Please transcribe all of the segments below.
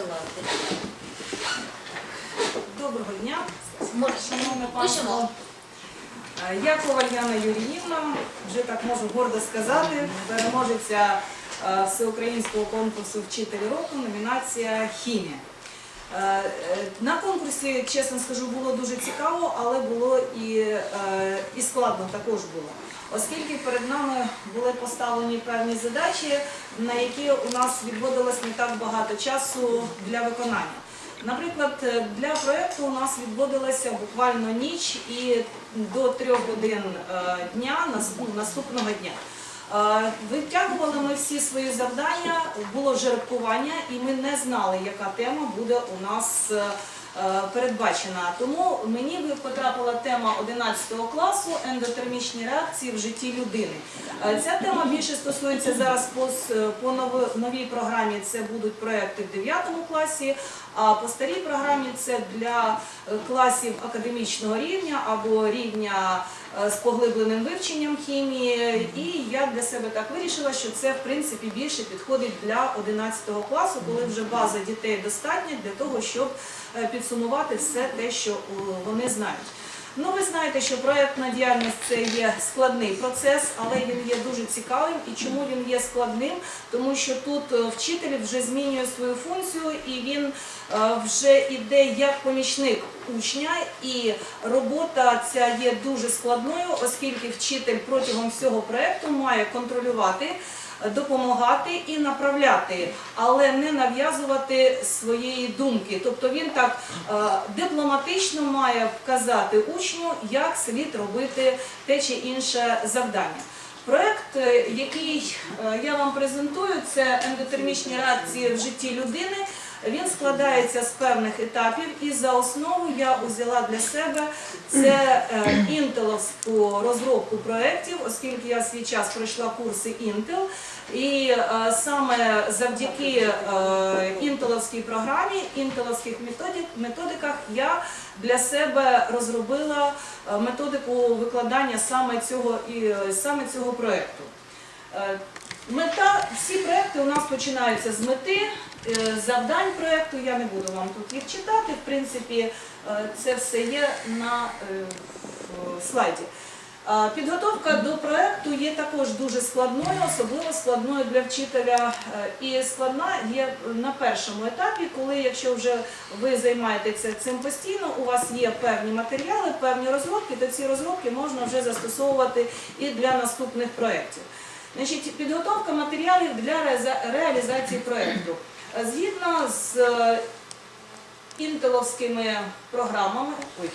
надсилати. Доброго дня, шановне панство. Е, Я Ковальяна Юріївна, вже так можу гордо сказати, переможеця е, всеукраїнського конкурсу Вчитель року, номінація Хімія. Е, На конкурсі, чесно скажу, було дуже цікаво, але було і, і складно також було. Оскільки перед нами були поставлені певні задачі, на які у нас відводилось не так багато часу для виконання. Наприклад, для проєкту у нас відводилася буквально ніч і до трьох годин е, дня ну, наступного дня. Е, Витягували ми всі свої завдання, було жеребкування, і ми не знали, яка тема буде у нас е, передбачена. Тому мені би потрапила тема 11 класу ендотермічні реакції в житті людини. Е, Ця тема більше стосується зараз по, нови- новій програмі. Це будуть проекти в 9 класі. А по старій програмі це для е, класів академічного рівня або рівня е, з поглибленим вивченням хімії. І я для себе так вирішила, що це в принципі більше підходить для 11 класу, коли вже база дітей достатня для того, щоб е, підсумувати все те, що вони знають. Ну, ви знаєте, що проєктна діяльність це є складний процес, але він є дуже цікавим. І чому він є складним? Тому що тут е, вчитель вже змінює свою функцію і він е, вже іде як помічник учня, і робота ця є дуже складною, оскільки вчитель протягом всього проєкту має контролювати. Допомагати і направляти, але не нав'язувати своєї думки. Тобто він так е, дипломатично має вказати учню, як слід робити те чи інше завдання. Проект, е, який е, я вам презентую, це ендотермічні реакції в житті людини. Він складається з певних етапів, і за основу я взяла для себе це е, інтеловську розробку проєктів, оскільки я свій час пройшла курси Intel. І е, саме завдяки е, інтеловській програмі, інтеловських методиках я для себе розробила методику викладання саме цього і саме цього проєкту. Мета, всі проекти у нас починаються з мети, завдань проєкту. Я не буду вам тут їх читати. В принципі, е, це все є на е, слайді. Підготовка до проєкту є також дуже складною, особливо складною для вчителя. Е, І складна є на першому етапі, коли, якщо вже ви займаєтеся цим постійно, у вас є певні матеріали, певні розробки, то ці розробки можна вже застосовувати і для наступних проєктів. Підготовка матеріалів для реалізації проєкту. Е, Згідно з е, інтеловськими програмами, ой,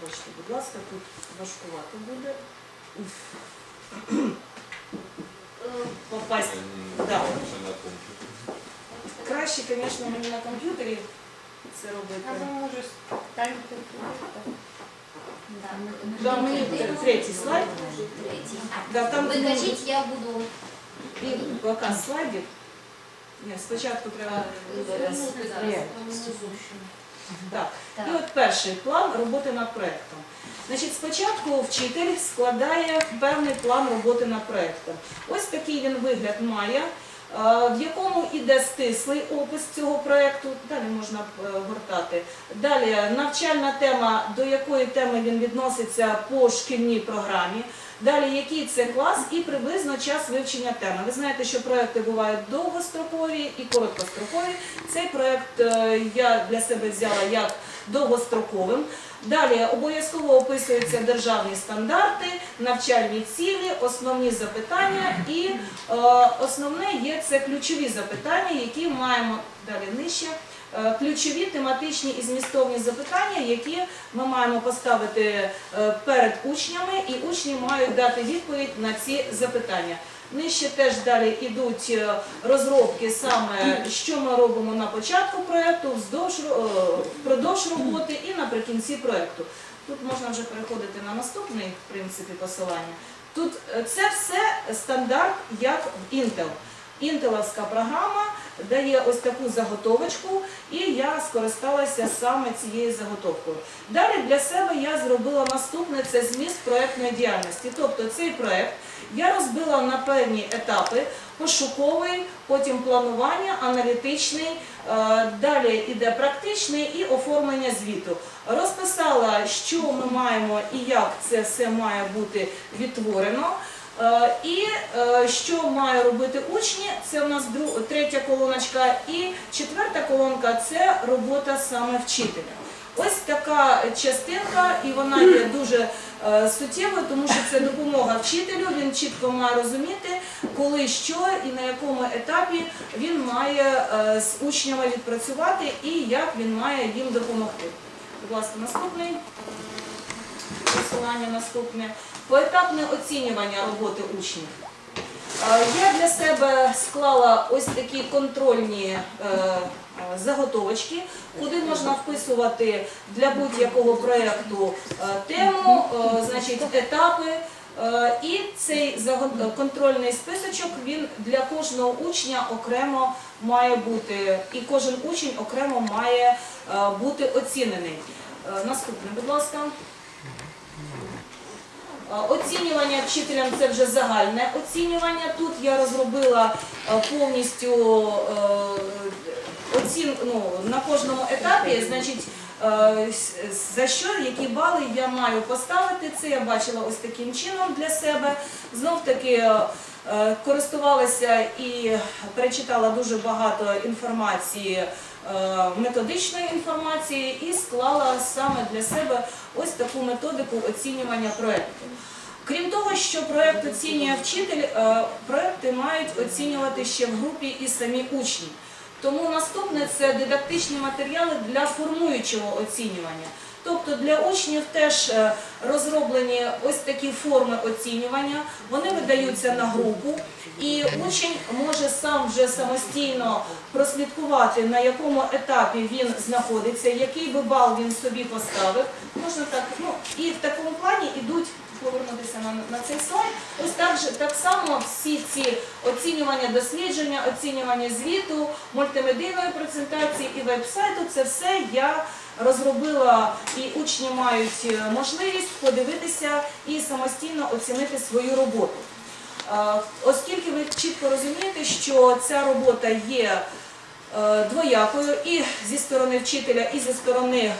вибачте, будь ласка, тут важкувато буде. Уф. Е, Попасть. Да. Краще, звісно, мені на комп'ютері це робити. може Да, мені третій слайд. Да, там Ви я буду показ слайдів. Ні, спочатку треба звернути Так. Так. І от перший план роботи над проєктом. Значить, спочатку вчитель складає певний план роботи над проєктом. Ось такий він вигляд має, е, в якому йде стислий опис цього проєкту. Далі можна е, гортати. Далі навчальна тема, до якої теми він відноситься по шкільній програмі. Далі, який це клас і приблизно час вивчення теми. Ви знаєте, що проекти бувають довгострокові і короткострокові. Цей проект е, я для себе взяла як довгостроковим. Далі обов'язково описуються державні стандарти, навчальні цілі, основні запитання і е, основне є це ключові запитання, які маємо далі нижче. Е, Ключові тематичні і змістовні запитання, які ми маємо поставити е, перед учнями, і учні мають дати відповідь на ці запитання. Нижче теж далі йдуть е, розробки саме, що ми робимо на початку проєкту, впродовж роботи і наприкінці проєкту. Тут можна вже переходити на наступний в принципі, посилання. Тут це все стандарт, як в Intel. Інтеловська програма, дає ось таку заготовочку, і я скористалася саме цією заготовкою. Далі для себе я зробила наступне це зміст проектної діяльності. Тобто цей проект я розбила на певні етапи: пошуковий, потім планування, аналітичний, е, далі іде практичний і оформлення звіту. Розписала, що ми маємо і як це все має бути відтворено. Е, І е, що має робити учні, це у нас третя колоночка, і четверта колонка це робота саме вчителя. Ось така частинка, і вона є дуже е, суттєвою, тому що це допомога вчителю. Він чітко має розуміти, коли що і на якому етапі він має з учнями відпрацювати і як він має їм допомогти. Будь ласка, наступний посилання наступне. Поетапне оцінювання роботи учнів. Е, Я для себе склала ось такі контрольні е, заготовочки, куди можна вписувати для будь-якого проєкту е, тему, значить, етапи. І цей контрольний списочок він для кожного учня окремо має бути, і кожен учень окремо має бути оцінений. Наступне, будь ласка. Е, Оцінювання вчителям це вже загальне оцінювання. Тут я розробила е, повністю е, оцін, ну, на кожному етапі, значить, за що, які бали я маю поставити. Це я бачила ось таким чином для себе. Знов таки користувалася і перечитала дуже багато інформації, методичної інформації і склала саме для себе ось таку методику оцінювання проєкту. Крім того, що проєкт оцінює вчитель, е, проєкти мають оцінювати ще в групі і самі учні. Тому наступне це дидактичні матеріали для формуючого оцінювання. Тобто для учнів теж е, розроблені ось такі форми оцінювання, вони видаються на групу, і учень може сам вже самостійно прослідкувати, на якому етапі він знаходиться, який би бал він собі поставив. Можна так, ну і в такому плані йдуть повернутися на, на цей слайд. Ось так же так само всі ці оцінювання дослідження, оцінювання звіту, мультимедійної презентації і веб-сайту, це все я розробила і учні мають е, можливість подивитися і самостійно оцінити свою роботу. Е, Оскільки ви чітко розумієте, що ця робота є двоякою і зі сторони вчителя, і зі сторони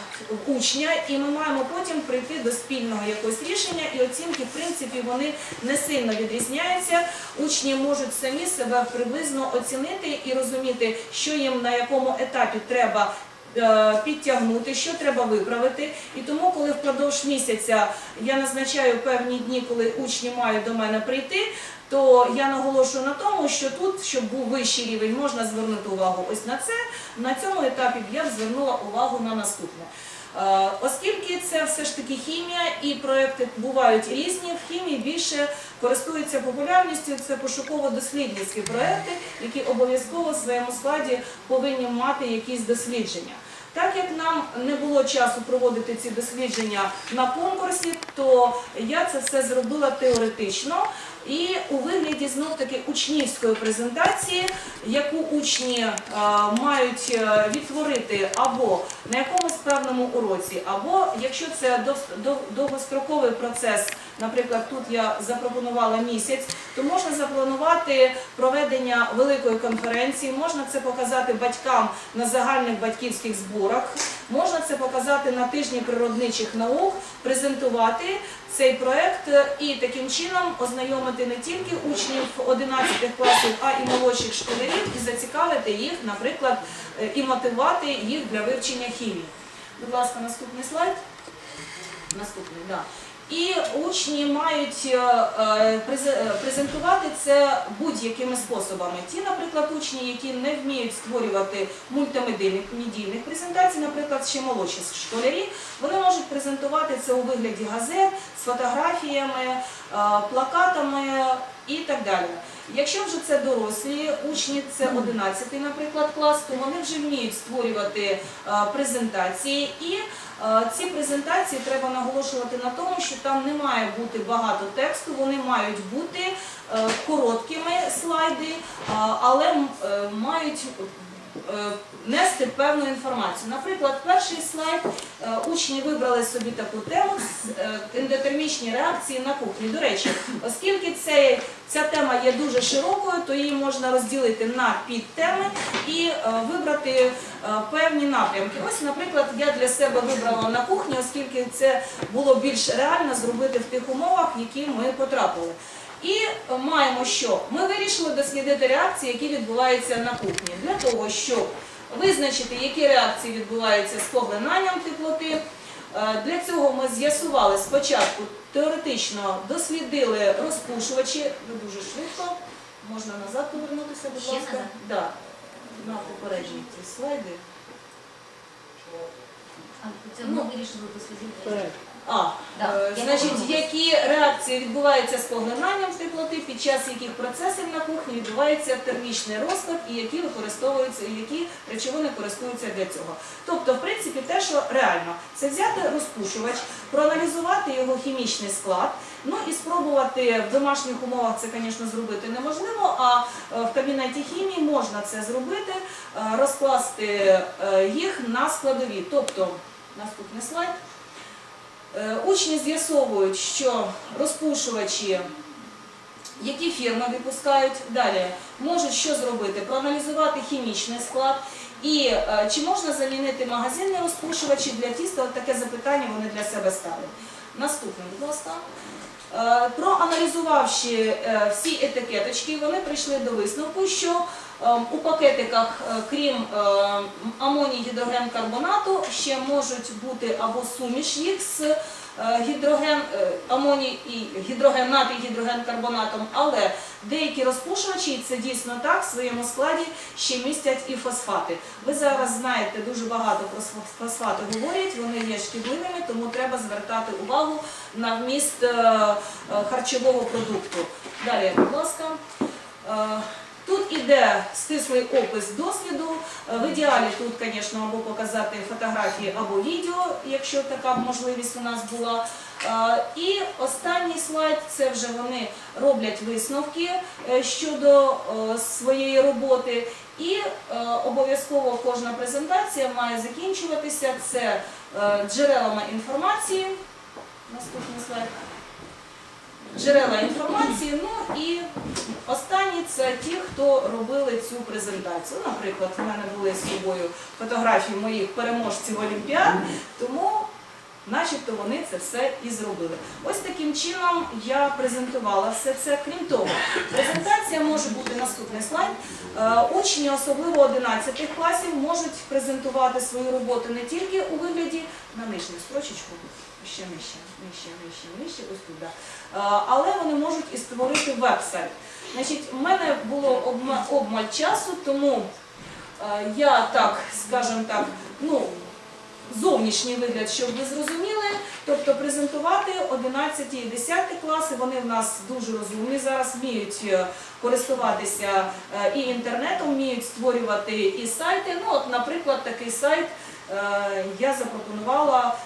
учня, і ми маємо потім прийти до спільного якогось рішення, і оцінки, в принципі, вони не сильно відрізняються. Учні можуть самі себе приблизно оцінити і розуміти, що їм на якому етапі треба. е, Підтягнути, що треба виправити, і тому, коли впродовж місяця я назначаю певні дні, коли учні мають до мене прийти, то я наголошую на тому, що тут, щоб був вищий рівень, можна звернути увагу ось на це. На цьому етапі я б звернула увагу на наступне. Е, Оскільки це все ж таки хімія і проекти бувають різні, в хімії більше користуються популярністю. Це пошуково-дослідницькі проекти, які обов'язково в своєму складі повинні мати якісь дослідження. Так як нам не було часу проводити ці дослідження на конкурсі, то я це все зробила теоретично. І у вигляді знов таки учнівської презентації, яку учні е, мають е, відтворити або на якомусь певному уроці, або якщо це дов- дов- довгостроковий процес, наприклад, тут я запропонувала місяць, то можна запланувати проведення великої конференції, можна це показати батькам на загальних батьківських зборах, можна це показати на тижні природничих наук, презентувати цей проект і таким чином ознайомити не тільки учнів 11 класів, а і молодших школярів і зацікавити їх, наприклад, і мотивувати їх для вивчення хімії. Будь ласка, наступний слайд. Наступний, да. І учні мають е, е, е, презентувати це будь-якими способами. Ті, наприклад, учні, які не вміють створювати мультимедійних презентацій, наприклад, ще молодші школярі, вони можуть презентувати це у вигляді газет з фотографіями, е, плакатами, і так далі. Якщо вже це дорослі учні, це 11, наприклад, клас, то вони вже вміють створювати е, презентації, і е, ці презентації треба наголошувати на тому, що там не має бути багато тексту, вони мають бути короткими слайди, але мають нести певну інформацію. Наприклад, перший слайд е, учні вибрали собі таку тему е, ендотермічні реакції на кухні. До речі, оскільки цей, ця тема є дуже широкою, то її можна розділити на підтеми і е, вибрати е, певні напрямки. Ось, наприклад, я для себе вибрала на кухні, оскільки це було більш реально зробити в тих умовах, які ми потрапили. І маємо що? Ми вирішили дослідити реакції, які відбуваються на кухні, для того, щоб визначити, які реакції відбуваються з поглинанням теплоти. Е, Для цього ми з'ясували спочатку теоретично дослідили розпушувачі. Ви дуже швидко. Можна назад повернутися, будь Ще ласка. назад? Да, на попередні ці слайди. А це ми вирішили дослідити. А, Да, е, я значить, які реакції відбуваються з поглинанням теплоти, під час яких процесів на кухні відбувається термічний розклад і які використовуються, і які речовини користуються для цього. Тобто, в принципі, те, що реально, це взяти розпушувач, проаналізувати його хімічний склад, ну і спробувати в домашніх умовах це, звісно, зробити неможливо, а е, в кабінеті хімії можна це зробити, е, розкласти їх на складові. Тобто, наступний слайд. Е, Учні з'ясовують, що розпушувачі, які фірми випускають далі, можуть що зробити? Проаналізувати хімічний склад. І е, чи можна замінити магазинні розпушувачі для тіста? Таке запитання вони для себе ставлять. Наступне, будь ласка. Е, Проаналізувавши всі етикеточки, вони прийшли до висновку, що у пакетиках, е, крім е, амоній гідрогенкарбонату, ще можуть бути або суміш їх з е, гідроген, амоній і гідроген, натрій гідрогенкарбонатом, але деякі розпушувачі, і це дійсно так, в своєму складі ще містять і фосфати. Ви зараз знаєте, дуже багато про сф- фосфати говорять, вони є шкідливими, тому треба звертати увагу на вміст харчового продукту. Далі, будь ласка. Тут іде стислий опис досвіду. Е, В ідеалі тут, звісно, або показати фотографії, або відео, якщо така можливість у нас була. Е, І останній слайд це вже вони роблять висновки е, щодо своєї роботи. І обов'язково кожна презентація має закінчуватися це джерелами інформації. Наступний слайд джерела інформації. Ну і останні це ті, хто робили цю презентацію. Наприклад, в мене були з собою фотографії моїх переможців Олімпіад, тому начебто вони це все і зробили. Ось таким чином я презентувала все це. Крім того, презентація може бути наступний слайд. Е, Учні, особливо 11 класів, можуть презентувати свою роботу не тільки у вигляді на нижню строчечку, ще нижче, нижче, нижче, нижче, ось тут. да. Е, Але вони можуть і створити веб-сайт. Значить, у мене було обма- обмаль часу, тому е, я так, скажімо так, ну, зовнішній вигляд, щоб ви зрозуміли, тобто презентувати 11 і 10 класи, вони в нас дуже розумні, зараз вміють е, користуватися і інтернетом, вміють створювати і сайти. Ну, от, наприклад, такий сайт я запропонувала,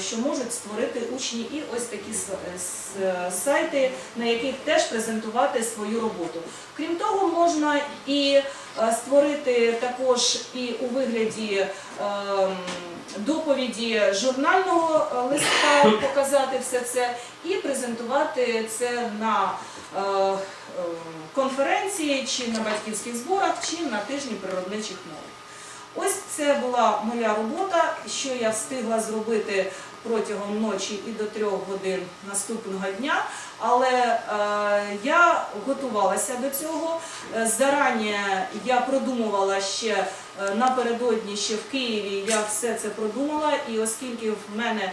що можуть створити учні і ось такі сайти, на яких теж презентувати свою роботу. Крім того, можна і е, створити також і у вигляді ем, доповіді журнального е, листа, показати все це і презентувати це на е, е, конференції чи на батьківських зборах, чи на тижні природничих мов. Ось це була моя робота, що я встигла зробити протягом ночі і до трьох годин наступного дня. Але е, я готувалася до цього. Е, Зарані я продумувала ще е, напередодні, ще в Києві я все це продумала, і оскільки в мене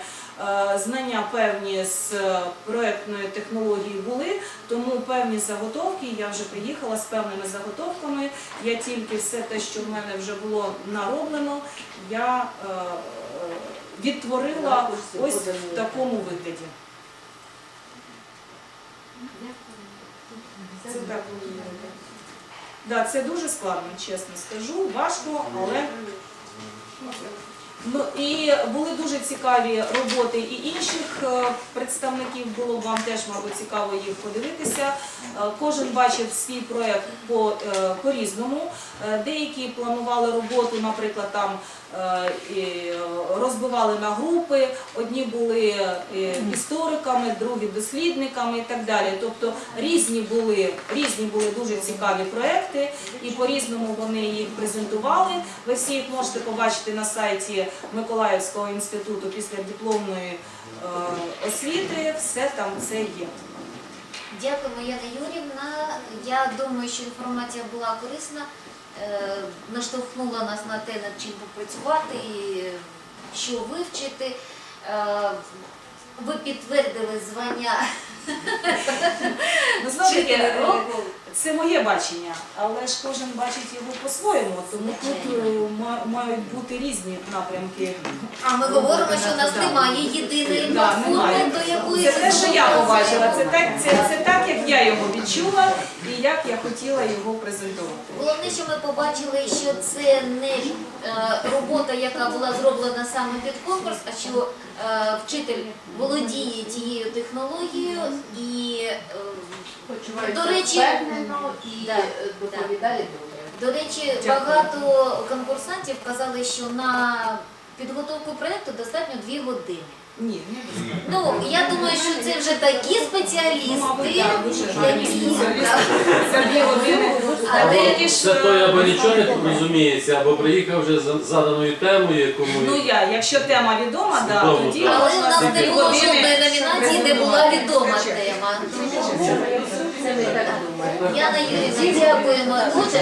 знання певні з е, проектної технології були, тому певні заготовки, я вже приїхала з певними заготовками. Я тільки все те, що в мене вже було нароблено, я е, е, відтворила ось в такому вигляді. Це так. Да, це дуже складно, чесно скажу. Важко, але. Ну і були дуже цікаві роботи і інших е, представників. Було вам теж, мабуть, цікаво їх подивитися. Е, Кожен бачив свій проєкт по, е, по-різному. Е, Деякі планували роботу, наприклад, там розбивали на групи. Одні були е, істориками, другі дослідниками і так далі. Тобто різні були, різні були дуже цікаві проекти, і по-різному вони їх презентували. Ви всі їх можете побачити на сайті Миколаївського інституту після дипломної е, освіти. Все там це є. Дякуємо, Яна Юрівна. Я думаю, що інформація була корисна, е, наштовхнула нас на те, над чим попрацювати і е, що вивчити. Е, Ви підтвердили звання Ну, вчителя е, року. Це моє бачення, але ж кожен бачить його по-своєму, тому тут е, ма- мають бути різні напрямки. А ми говоримо, що у нас немає єдиної Да, платформи, немає. до якої Це те, що я побачила. Це так, це, це так, як я його відчула і як я хотіла його презентувати. Головне, що ми побачили, що це не е, робота, яка була зроблена саме під конкурс, а що е, вчитель володіє тією технологією і, е, До речі, впевнено і да, е, доповідає добре. до речі, Дякую. багато конкурсантів казали, що на підготовку проєкту достатньо дві години. Ні, не достатньо. Ну, я думаю, що це вже такі спеціалісти, Ну, які. Дві години. Деякі ж, Це той або нічого не розуміється, або приїхав вже за заданою темою, якому Ну я, якщо тема відома, да, Відомо, тоді так. Але у можна нас не дві було години жодної номінації, де була відома тема. Це ми так думаємо. Яна Юрійовна, дякуємо. дуже.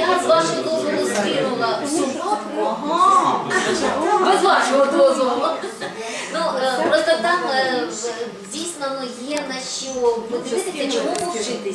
я з вашого дозволу скинула всю Ага. без вашого дозволу. Ну е, просто там е, дійсно ну, є на що подивитися, чому вчитись.